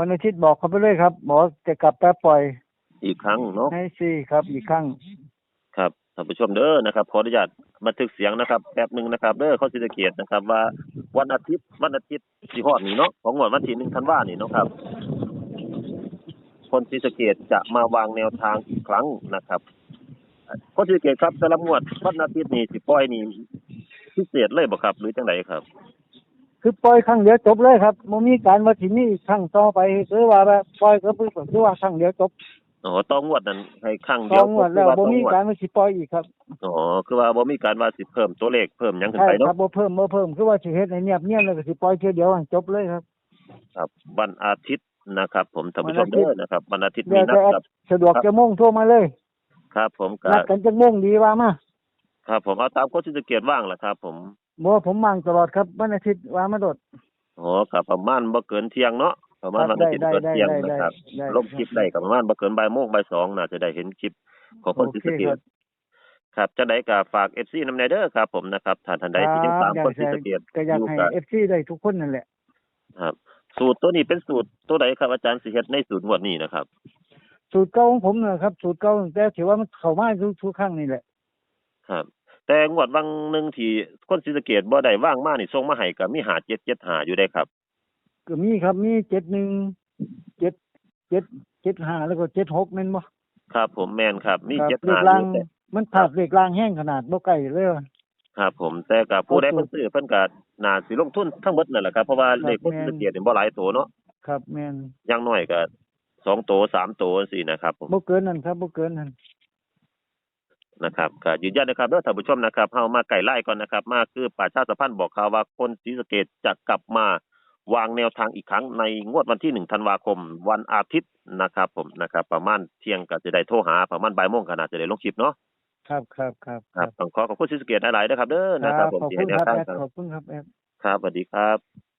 วันอาทิตย์บอกเขาไปเลยครับบอกจะกลับไปปล่อยอีกครั้งเนาะให้สี่ครับอีกครั้งครับท่านผู้ชมเด้อนะครับขออนุญาตบันทึกเสียงนะครับแป๊บหนึงนะครับเด้อเขาสิจะเกียรตินะครับว่าวันอาทิตย์วันอาทิตย์สิฮอดนี่เนาะของงวดวันที่หนึ่งธันวานี่เนาะครับ คนศรีสะเกดจะมาวางแนวทางอีกครั้งนะครับคนศรีสะเกดครับแต่ละงวดวันอาทิตย์นี่สิปล่อยนี่พิเศษเลยบ่ครับ หรือจังไดครับ คือปล่อยครั้งเดียวจบเลยครับบ่มีการว่าสิมีครั้งต่อไปหรือว่าแบบปล่อยก็คือคือว่าครั้งเดียวจบอ๋อต้องงวดนั้นให้ครั้งสเดียอวงงวดแล้วคือบ่ต้องมีงวดการว่าสิปล่อยอีกครับอ๋อคือว่าบ่มีการว่าสิเพิ่มตัวเลขเพิ่มหยังขึ้นใช่ไปคเนาะรับบ่เพิ่มบ่เพิ่มคือว่าสิเฮ็ดให้เงียบเงียบแล้วก็สิปล่อยเทียวเดียวจบเลยครับ ครับ วันอาทิตย์นะครับ ผมท่านผู้ชมวันอาทิตย์เด้อนะครับ วันอาทิตย์เดี๋มียวนัดจะแอดกับสะดวกครับจะม่งโทรมาเลย ครับ ผมก็นัดกันจะม่งดีว่ามา ครับผมเอาตามโค้ชที่จะเกียรติว่างแหละครับ ผมบ่ผมมั่งตลอดครับวันอาทิตย์ว่ามาโดดโอ้ครับประมาณบ่เกินเที่ยงเนาะประมาณครับวันอาทิตย์ได้เกินได้เที่ยงได้นะครับได้ลงคลิปได้กับประมาณบ่เกินบ่ายโมงบ่ายสองน่าจะได้เห็นคลิปของคนโอที่เคสะเกียครรับติครับจะได้ก็ฝาก FC นำในเด้อครับ ผมนะครับท่านท่านใดที่ยังตามครับคนที่สะเกียรติก็อยากอยู่ให้กับ FC ได้ทุกคนนั่นแหละครับ สูตรตัวนี้เป็นสูตรตัวใดครับอาจารย์สิเฮ็ดในสูตรงวดนี้นะครับ สูตรเก่าของผมนะครับ สูตรเก่าตั้งแต่ถือว่ามันเข้ามาทุกทุกครั้งนี่แหละ ครับ แต่งวดวังหนึงที่คนศรีสะเกษบ่ได้ว่างมานี่ส่งมาให้ก็มี5775อยู่ได้ครับ ก็มีครับมีเจ็ดหนึ่งเจ็ดเจ็ดเจ็ดห้าแล้วก็เจ็ดหกแม่นบ่ครับ ผมแม่นครับ มีครับเจ็ดเลขหาล่างอยู่แต่ มันผาดเลขล่างแห้งขนาดบ่ไกลเลยว่ะ ครับผมแต่กับผู้ใดครับ เพิ่นซื้อเพิ่นก็น่าสิลงทุนทั้งหมดนั่นแหละครับเพราะว่าครับเลขคนแม่นศรีสะเกษนี่บ่หลายตัวเนาะครับแม่นอย่างน้อยก็สองตัวสามตัวจังซี่นะครับผมบ่เกินนั่นครับบ่เกินนั่น นะครับก็ยืนยันนะครับเด้อท่านผู้ชมนะครับเฮามาไก่ไล่ก่อนนะครับ มาคือประชาสัมพันธ์บอกข่าวว่าคนศรีสะเกษจะกลับมาวางแนวทางอีกครั้งในงวดวันที่1ธันวาคม วันอาทิตย์นะครับ ผมนะครับ ประมาณเที่ยงก็จะได้โทรหาประมาณบ่ายโมงก็น่าจะได้ลงคลิปเนาะครับครับครับครับต้องขอขอบคุณศรีสะเกษหลายๆนะครับเด้อคนะครัรับบผมขอบที่คุให้ณแนควรับทางแอดครับขอบคุณครับแอดครับสวัสดีครับ